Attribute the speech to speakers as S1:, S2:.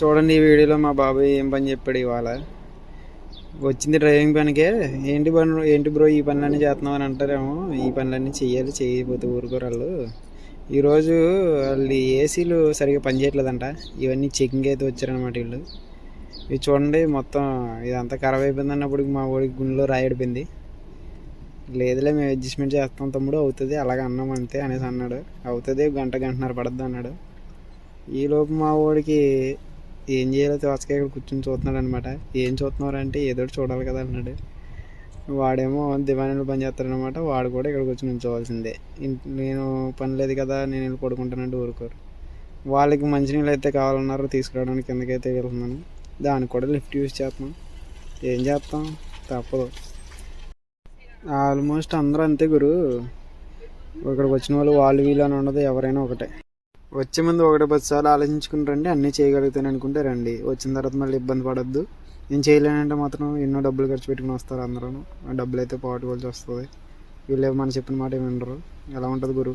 S1: చూడండి ఈ వీడియోలో మా బాబాయ్ ఏం పని చెప్పాడు ఇవాళ. వచ్చింది డ్రైవింగ్ పనికే. ఏంటి పని ఏంటి బ్రో ఈ పనులన్నీ చేస్తున్నావు అని అంటారేమో. ఈ పనులన్నీ చేయాలి చేయకపోతే ఊరుకోరాళ్ళు. ఈరోజు వాళ్ళు ఏసీలు సరిగ్గా పనిచేయట్లేదంట ఇవన్నీ చెకింగ్ అయితే వచ్చారనమాట వీళ్ళు. ఇవి చూడండి మొత్తం ఇదంతా ఖరాబ్ అయిపోయింది అన్నప్పుడు మా ఊడికి గుండెలో రాయడిపోయింది లేదులే మేము అడ్జస్ట్మెంట్ చేస్తాం తమ్ముడు అవుతుంది అలాగే అన్నాం అంతే అనేసి అన్నాడు. అవుతుంది గంట గంటన్నర పడద్దు అన్నాడు. ఈలోపు మా వాడికి ఏం చేయాలో తోచక ఇక్కడ కూర్చొని చూస్తున్నాడు అనమాట ఏం చూస్తున్నారు అంటే ఏదో చూడాలి కదా అన్నాడు. వాడేమో దివాణిలో పని చేస్తాడనమాట వాడు కూడా ఇక్కడ కూర్చొని ఉంచవలసిందే. నేను పని లేదు కదా నేను వెళ్ళి పడుకుంటానంటే ఊరుకోరు. వాళ్ళకి మంచినీళ్ళు అయితే కావాలన్నారు తీసుకురావడానికి కిందకైతే వెళ్తున్నాను. దానికి కూడా లిఫ్ట్ యూజ్ చేస్తాం. ఏం చేస్తాం? తప్పదు. ఆల్మోస్ట్ అందరూ అంతే గురు. ఇక్కడికి వచ్చిన వాళ్ళు వాళ్ళు వీళ్ళు అని ఉండదు ఎవరైనా ఒకటే. వచ్చే ముందు ఒకటి పది సార్లు ఆలోచించుకుని రండి అన్నీ చేయగలుగుతాను అనుకుంటే రండి. వచ్చిన తర్వాత మళ్ళీ ఇబ్బంది పడద్దు. నేను చేయలేనంటే మాత్రం ఎన్నో డబ్బులు ఖర్చు పెట్టుకుని వస్తారు అందరూ. డబ్బులు అయితే పోగొట్టుకోవాల్సి వస్తుంది. వీళ్ళు మన చెప్పిన మాట ఏమి వినరు. ఎలా ఉంటుంది గురు?